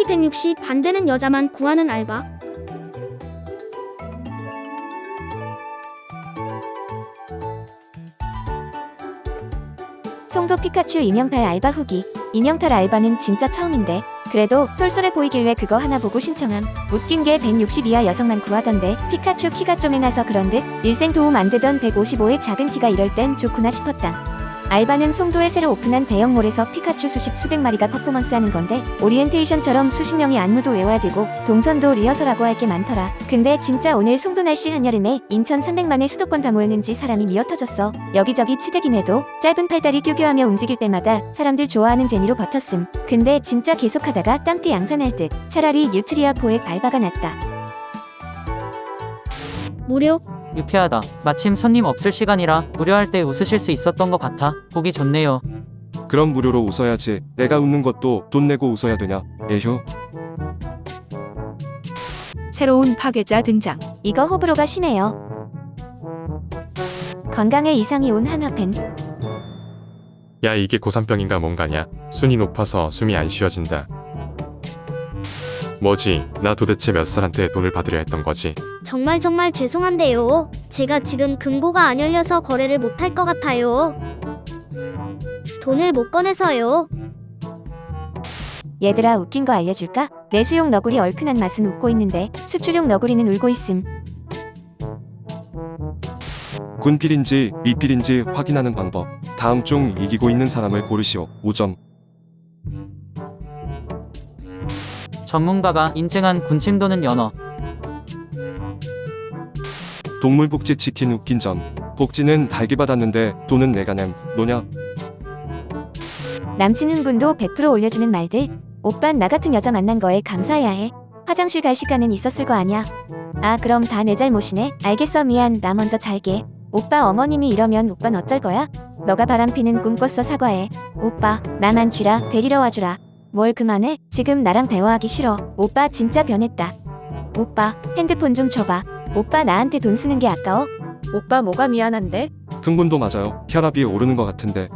키 160 반대는 여자만 구하는 알바. 송도 피카츄 인형탈 알바 후기. 인형탈 알바는 진짜 처음인데 그래도 쏠쏠해 보이길래 그거 하나 보고 신청함. 웃긴 게 160 이하 여성만 구하던데 피카츄 키가 쪼매나서 그런 듯 일생 도움 안 되던 155의 작은 키가 이럴 땐 좋구나 싶었다. 알바는 송도에 새로 오픈한 대형몰에서 피카츄 수십 수백 마리가 퍼포먼스 하는 건데 오리엔테이션처럼 수십 명이 안무도 외워야 되고 동선도 리허설하고 할 게 많더라. 근데 진짜 오늘 송도 날씨 한여름에 인천 300만의 수도권 다 모였는지 사람이 미어 터졌어. 여기저기 치대긴 해도 짧은 팔다리 뀨뀨하며 움직일 때마다 사람들 좋아하는 재미로 버텼음. 근데 진짜 계속하다가 땀띠 양산할 듯. 차라리 뉴트리아 포획 알바가 낫다. 무료. 유쾌하다. 마침 손님 없을 시간이라 무료할 때 웃으실 수 있었던 것 같아. 보기 좋네요. 그럼 무료로 웃어야지. 내가 웃는 것도 돈 내고 웃어야 되냐? 에휴. 새로운 파괴자 등장. 이거 호불호가 심해요. 건강에 이상이 온 한화팬. 야 이게 고산병인가 뭔가냐 순이 높아서 숨이 안 쉬어진다 뭐지 나 도대체 몇 살한테 돈을 받으려 했던 거지 정말 정말 죄송한데요. 제가 지금 금고가 안 열려서 거래를 못 할 것 같아요. 돈을 못 꺼내서요. 얘들아 웃긴 거 알려줄까? 내수용 너구리 얼큰한 맛은 웃고 있는데 수출용 너구리는 울고 있음. 군필인지 미필인지 확인하는 방법. 다음 중 이기고 있는 사람을 고르시오. 5점. 전문가가 인증한 군침도는 연어. 동물복지 치킨 웃긴 점. 복지는 달게 받았는데 돈은 내가 냄. 노냐? 남친은 분도 100% 올려주는 말들. 오빤 나 같은 여자 만난 거에 감사해야 해. 화장실 갈 시간은 있었을 거 아냐. 아 그럼 다 내 잘못이네. 알겠어 미안 나 먼저 잘게. 오빠 어머님이 이러면 오빤 어쩔 거야? 너가 바람피는 꿈 꿨어 사과해. 오빠 나만 쥐라 데리러 와주라. 뭘 그만해? 지금 나랑 대화하기 싫어. 오빠 진짜 변했다. 오빠 핸드폰 좀 줘봐. 오빠 나한테 돈 쓰는 게 아까워? 오빠 뭐가 미안한데? 흥분도 맞아요. 혈압이 오르는 것 같은데.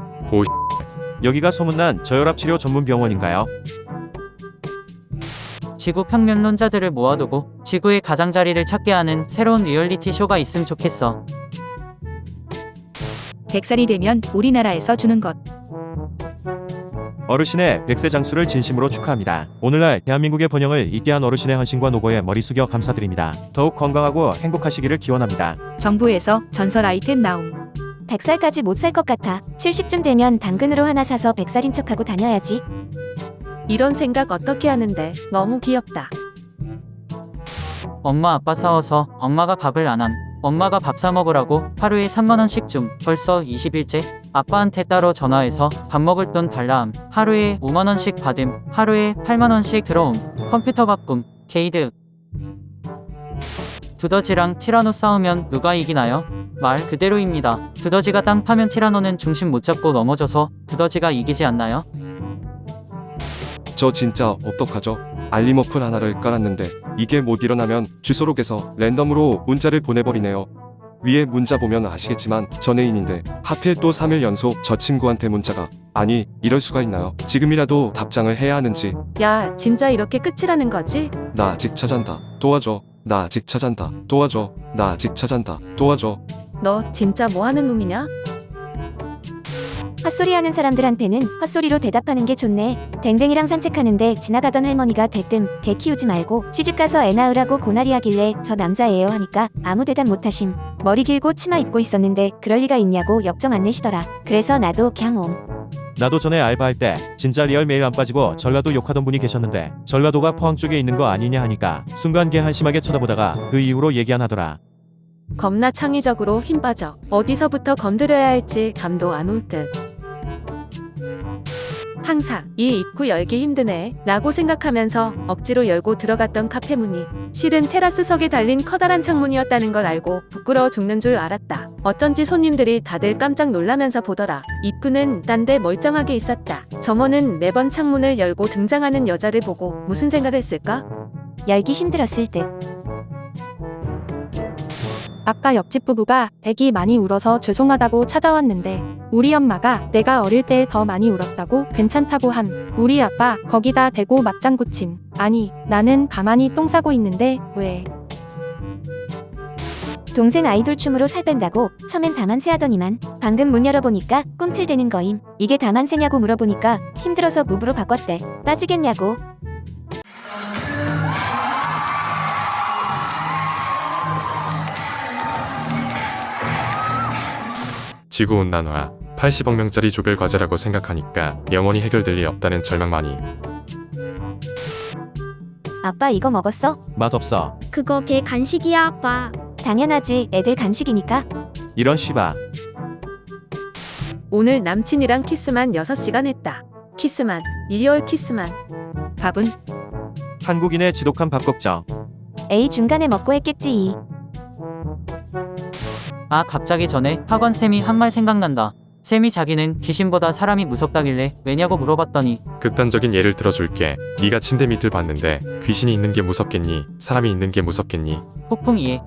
여기가 소문난 저혈압 치료 전문 병원인가요? 지구 평면론자들을 모아두고 지구의 가장자리를 찾게 하는 새로운 리얼리티 쇼가 있음 좋겠어. 100살이 되면 우리나라에서 주는 것. 어르신의 100세 장수를 진심으로 축하합니다. 오늘날 대한민국의 번영을 잇게 한 어르신의 헌신과 노고에 머리 숙여 감사드립니다. 더욱 건강하고 행복하시기를 기원합니다. 정부에서 전설 아이템 나옴. 100살까지 못 살 것 같아. 70쯤 되면 당근으로 하나 사서 100살인 척하고 다녀야지. 이런 생각 어떻게 하는데 너무 귀엽다. 엄마 아빠 사워서 엄마가 밥을 안 함. 엄마가 밥 사 먹으라고 하루에 3만 원씩 좀. 벌써 20일째. 아빠한테 따로 전화해서 밥 먹을 돈 달라 함. 하루에 5만 원씩 받음. 하루에 8만 원씩 들어옴. 컴퓨터 바꿈. 게이드. 두더지랑 티라노 싸우면 누가 이기나요? 말 그대로입니다. 두더지가 땅 파면 티라노는 중심 못 잡고 넘어져서 두더지가 이기지 않나요? 저 진짜 어떡하죠? 알림 어플 하나를 깔았는데 이게 못 일어나면 주소록에서 랜덤으로 문자를 보내버리네요. 위에 문자 보면 아시겠지만 전애인인데 하필 또 3일 연속 저 친구한테 문자가 아니 이럴 수가 있나요? 지금이라도 답장을 해야 하는지 야, 진짜 이렇게 끝이라는 거지? 나 아직 찾안다 도와줘 나 아직 찾안다 도와줘 나 아직 찾안다 도와줘 너 진짜 뭐 하는 놈이냐? 헛소리 하는 사람들한테는 헛소리로 대답하는 게 좋네. 댕댕이랑 산책하는데 지나가던 할머니가 대뜸 개 키우지 말고 시집가서 애 낳으라고 고나리 하길래 저 남자예요 하니까 아무 대답 못하심. 머리 길고 치마 입고 있었는데 그럴 리가 있냐고 역정 안 내시더라. 그래서 나도 그냥 옴. 나도 전에 알바할 때 진짜 리얼 메일 안 빠지고 전라도 욕하던 분이 계셨는데 전라도가 포항 쪽에 있는 거 아니냐 하니까 순간 개 한심하게 쳐다보다가 그 이후로 얘기 안 하더라. 겁나 창의적으로 힘 빠져. 어디서부터 건드려야 할지 감도 안 올 듯. 항상 이 입구 열기 힘드네 라고 생각하면서 억지로 열고 들어갔던 카페 문이 실은 테라스석에 달린 커다란 창문이었다는 걸 알고 부끄러워 죽는 줄 알았다. 어쩐지 손님들이 다들 깜짝 놀라면서 보더라. 입구는 딴 데 멀쩡하게 있었다. 점원은 매번 창문을 열고 등장하는 여자를 보고 무슨 생각했을까? 열기 힘들었을 듯. 아까 옆집 부부가 애기 많이 울어서 죄송하다고 찾아왔는데 우리 엄마가 내가 어릴 때 더 많이 울었다고 괜찮다고 함. 우리 아빠 거기다 대고 맞장구 침. 아니, 나는 가만히 똥 싸고 있는데 왜? 동생 아이돌 춤으로 살 뺀다고 처음엔 다만세 하더니만 방금 문 열어보니까 꿈틀대는 거임. 이게 다만세냐고 물어보니까 힘들어서 무브로 바꿨대. 따지겠냐고. 지구온난화 80억 명짜리 조별 과제라고 생각하니까 영원히 해결될 리 없다는 절망만이 아빠 이거 먹었어? 맛없어. 그거 걔 간식이야 아빠. 당연하지. 애들 간식이니까. 이런 씨바. 오늘 남친이랑 키스만 6시간 했다. 키스만, 리얼 키스만. 밥은 한국인의 지독한 밥 걱정. 에이 중간에 먹고 했겠지. 아 갑자기 전에 학원 쌤이 한 말 생각난다. 쌤이 자기는 귀신보다 사람이 무섭다길래 왜냐고 물어봤더니 극단적인 예를 들어줄게. 네가 침대 밑을 봤는데 귀신이 있는 게 무섭겠니? 사람이 있는 게 무섭겠니? 폭풍 이해.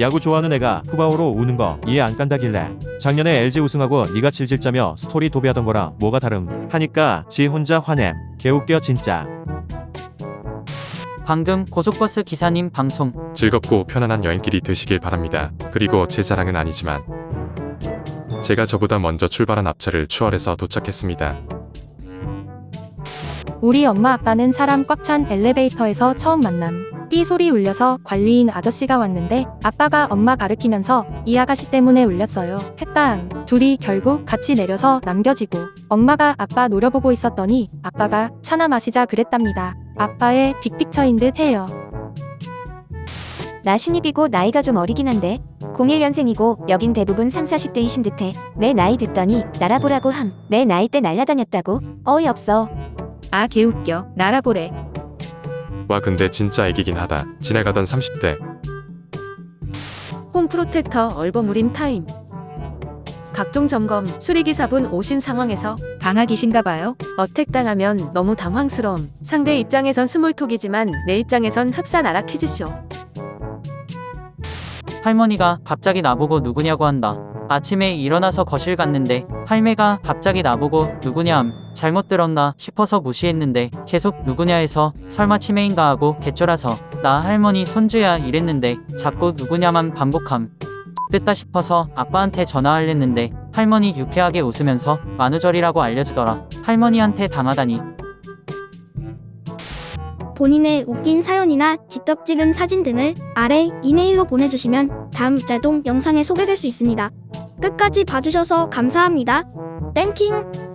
야구 좋아하는 애가 푸바오로 우는 거 이해 안 간다길래 작년에 LG 우승하고 네가 질질 짜며 스토리 도배하던 거랑 뭐가 다름 하니까 지 혼자 화냄 개웃겨 진짜 방금 고속버스 기사님 방송 즐겁고 편안한 여행길이 되시길 바랍니다 그리고 제 자랑은 아니지만 제가 저보다 먼저 출발한 앞차를 추월해서 도착했습니다 우리 엄마 아빠는 사람 꽉 찬 엘리베이터에서 처음 만남. 삐 소리 울려서 관리인 아저씨가 왔는데 아빠가 엄마 가르키면서 이 아가씨 때문에 울렸어요. 했다앙. 둘이 결국 같이 내려서 남겨지고 엄마가 아빠 노려보고 있었더니 아빠가 차나 마시자 그랬답니다. 아빠의 빅픽처인 듯 해요. 나 신입이고 나이가 좀 어리긴 한데 01년생이고 여긴 대부분 3, 40대이신 듯해. 내 나이 듣더니 날아보라고 함. 내 나이 때 날라다녔다고? 어이없어. 아 개웃겨. 날아보래. 와 근데 진짜 애기긴 하다 지나가던 30대 홈 프로텍터 얼버무림 타임. 각종 점검, 수리기사분 오신 상황에서 방학이신가 봐요. 어택당하면 너무 당황스러움. 상대 입장에선 스몰톡이지만 내 입장에선 흡사 나라 퀴즈쇼. 할머니가 갑자기 나보고 누구냐고 한다. 아침에 일어나서 거실 갔는데 할매가 갑자기 나보고 누구냐 함 잘못 들었나 싶어서 무시했는데 계속 누구냐 해서 설마 치매인가 하고 개쩔어서 나 할머니 손주야 이랬는데 자꾸 누구냐만 반복함 됐다 싶어서 아빠한테 전화하려는데 할머니 유쾌하게 웃으면서 만우절이라고 알려주더라 할머니한테 당하다니 본인의 웃긴 사연이나 직접 찍은 사진 등을 아래 이메일로 보내주시면 다음 자동 영상에 소개될 수 있습니다. 끝까지 봐주셔서 감사합니다. 땡킹!